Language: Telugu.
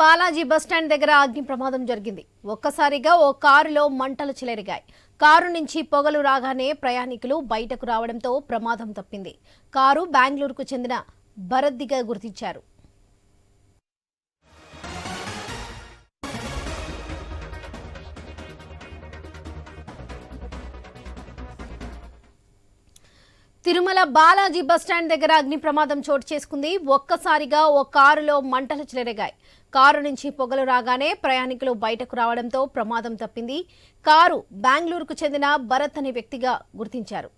బాలాజీ బస్టాండ్ దగ్గర అగ్ని ప్రమాదం జరిగింది. ఒక్కసారిగా ఓ కారులో మంటలు చెలరిగాయి. కారు నుంచి పొగలు రాగానే ప్రయాణికులు బయటకు రావడంతో ప్రమాదం తప్పింది. కారు బెంగళూరుకు చెందిన భరద్దిగా గుర్తించారు. తిరుమల బాలాజీ బస్టాండ్ దగ్గర అగ్ని ప్రమాదం చోటు చేసుకుంది. ఒక్కసారిగా ఓ కారులో మంటలు చెలరేగాయి. కారు నుంచి పొగలు రాగానే ప్రయాణికులు బయటకు రావడంతో ప్రమాదం తప్పింది. కారు బెంగళూరుకు చెందిన భరత్ అనే వ్యక్తిగా గుర్తించారు.